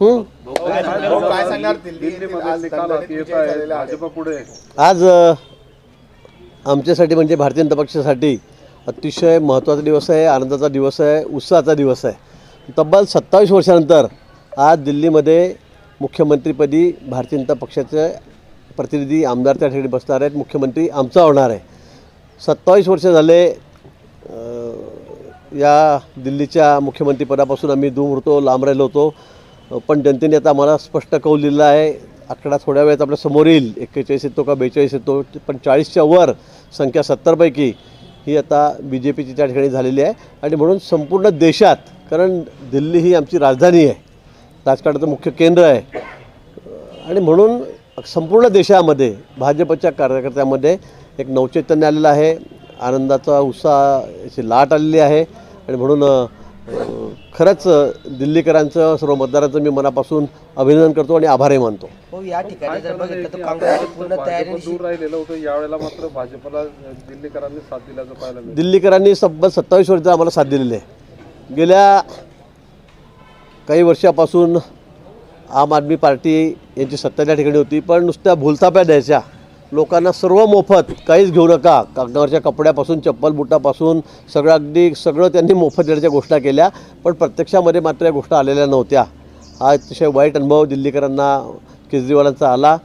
हं? काय सांगणार आज आमच्यासाठी म्हणजे भारतीय जनता पक्षासाठी अतिशय महत्त्वाचा दिवस आहे आनंदाचा दिवस आहे उत्साहाचा दिवस आहे. तब्बल सत्तावीस वर्षानंतर आज दिल्लीमध्ये मुख्यमंत्रीपदी भारतीय जनता पक्षाचे प्रतिनिधी आमदार त्या ठिकाणी बसणार आहेत. मुख्यमंत्री आमचा होणार आहे. सत्तावीस वर्ष झाले या दिल्लीच्या मुख्यमंत्रीपदापासून आम्ही दूर होतो लांब राहिलो होतो. पण जनतेने आता आम्हाला स्पष्ट कौल दिला आहे आकडा थोड्या वेळात आपल्यासमोर येईल. एक्केचाळीस येतो का बेचाळीस येतो पण चाळीसच्या वर संख्या सत्तरपैकी ही आता बी जे पीची त्या ठिकाणी झालेली आहे. आणि म्हणून संपूर्ण देशात कारण दिल्ली ही आमची राजधानी आहे राजकारणाचं मुख्य केंद्र आहे. आणि म्हणून संपूर्ण देशामध्ये भाजपच्या कार्यकर्त्यामध्ये एक नवचैतन्य आलेलं आहे. आनंदाचा उत्साहाची लाट आलेली आहे. आणि म्हणून खरंच दिल्लीकरांचं सर्व मतदारांचं मी मनापासून अभिनंदन करतो आणि आभारही मानतो. हो या ठिकाणी जर बघितलं तर काँग्रेसची पूर्ण तयारी भाजप दूर राहिलेलं होतं. यावेळेला मात्र भाजपला दिल्लीकरांनी साथ दिल्याचं पाहायला मिळतं. दिल्लीकरांनी तब्बल सत्तावीस वर्ष आम्हाला साथ दिलेली आहे. गेल्या काही वर्षापासून आम आदमी पार्टी यांची सत्ता त्या ठिकाणी होती पण नुसत्या भूलथाप्या द्यायच्या. लोकांना सर्व मोफत काहीच घेऊ नका. कागदावरच्या कपड्यापासून चप्पल बुटापासून सगळं अगदी सगळं त्यांनी मोफत देण्याच्या घोषणा केल्या पण प्रत्यक्षामध्ये मात्र या गोष्टी आलेल्या नव्हत्या. हा अतिशय वाईट अनुभव दिल्लीकरांना केजरीवालांचा आला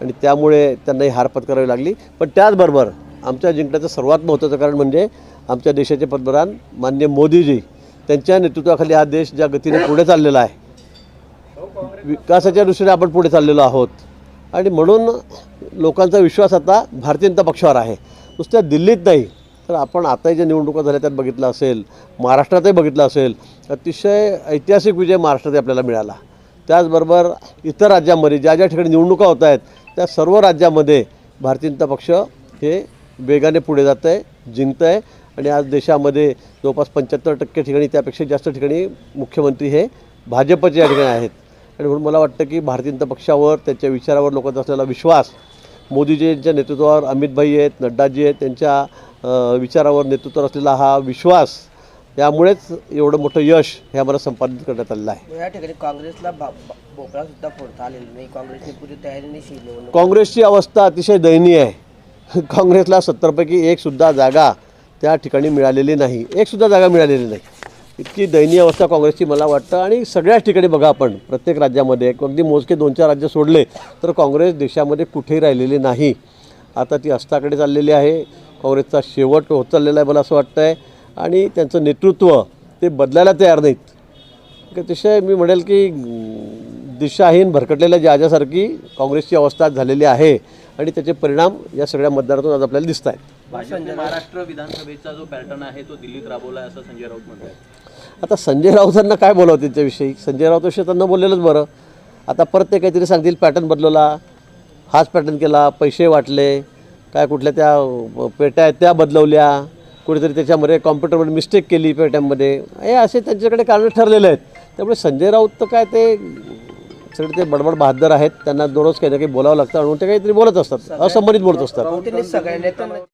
आणि त्यामुळे त्यांनाही हार पत्करावी लागली. पण त्याचबरोबर आमच्या जिंकण्याचं सर्वात महत्त्वाचं कारण म्हणजे आमच्या देशाचे पंतप्रधान माननीय मोदीजी त्यांच्या नेतृत्वाखाली हा देश ज्या गतीने पुढे चाललेला आहे विकासाच्या दृष्टीने आपण पुढे चाललेलो आहोत. आणि म्हणून लोकांचा विश्वास आता भारतीय जनता पक्षावर आहे. नुसत्या दिल्लीत नाही तर आपण आताही ज्या निवडणुका झाल्या त्यात बघितलं असेल महाराष्ट्रातही बघितलं असेल अतिशय ऐतिहासिक विजय महाराष्ट्रातही आपल्याला मिळाला. त्याचबरोबर इतर राज्यांमध्ये ज्या ज्या ठिकाणी निवडणुका होत आहेत त्या सर्व राज्यामध्ये भारतीय जनता पक्ष हे वेगाने पुढे जात आहे जिंकत आहे आणि आज देशामध्ये जवळपास पंच्याहत्तर टक्के ठिकाणी त्यापेक्षा जास्त ठिकाणी मुख्यमंत्री हे भाजपचे या ठिकाणी आहेत. आणि म्हणून मला वाटतं की भारतीय जनता पक्षावर त्यांच्या विचारावर लोकांचा असलेला विश्वास मोदीजींच्या नेतृत्वावर अमितभाई आहेत नड्डाजी आहेत त्यांच्या विचारावर नेतृत्वावर असलेला हा विश्वास यामुळेच एवढं मोठं यश हे आम्हाला संपादित करण्यात आलेलं आहे. या ठिकाणी काँग्रेसला भोपळा सुद्धा फोडता आलेला नाही. काँग्रेसने काँग्रेसची अवस्था अतिशय दयनीय आहे. काँग्रेसला सत्तरपैकी एकसुद्धा जागा त्या ठिकाणी मिळालेली नाही. एकसुद्धा जागा मिळालेली नाही. इतकी दयनीय अवस्था काँग्रेसची मला वाटतं. आणि सगळ्याच ठिकाणी बघा आपण प्रत्येक राज्यामध्ये अगदी मोजके दोन चार राज्य सोडले तर काँग्रेस देशामध्ये कुठेही राहिलेली नाही. आता ती अस्ताकडे चाललेली आहे. काँग्रेसचा शेवट होत चाललेला आहे मला असं वाटतं आहे आणि त्यांचं नेतृत्व ते बदलायला तयार नाहीत. अतिशय मी म्हणेल की दिशाहीन भरकटलेल्या ज्याच्यासारखी काँग्रेसची अवस्था झालेली आहे. आणि त्याचे परिणाम या सगळ्या मतदारातून आज आपल्याला दिसत आहेत भाजपने महाराष्ट्र विधानसभेचा जो पॅटर्न आहे तो दिल्लीत राबवला आहे असं संजय राऊत म्हणतात. आता संजय राऊतांना काय बोलावं त्यांच्याविषयी? संजय राऊताविषयी त्यांना बोललेलंच बरं. आता परत ते काहीतरी सांगतील पॅटर्न बदलवला हाच पॅटर्न केला पैसे वाटले. काय कुठल्या त्या पेट्या आहेत त्या बदलवल्या. कुठेतरी त्याच्यामध्ये कॉम्प्युटरमध्ये मिस्टेक केली पेट्यांमध्ये. हे असे त्यांच्याकडे कारणं ठरलेले आहेत. त्यामुळे संजय राऊत तर काय ते सगळे ते बडबड बहादर आहेत. त्यांना दररोज काही ना काही बोलावं लागतं म्हणून ते काहीतरी बोलत असतात. असंबंधित बोलत असतात.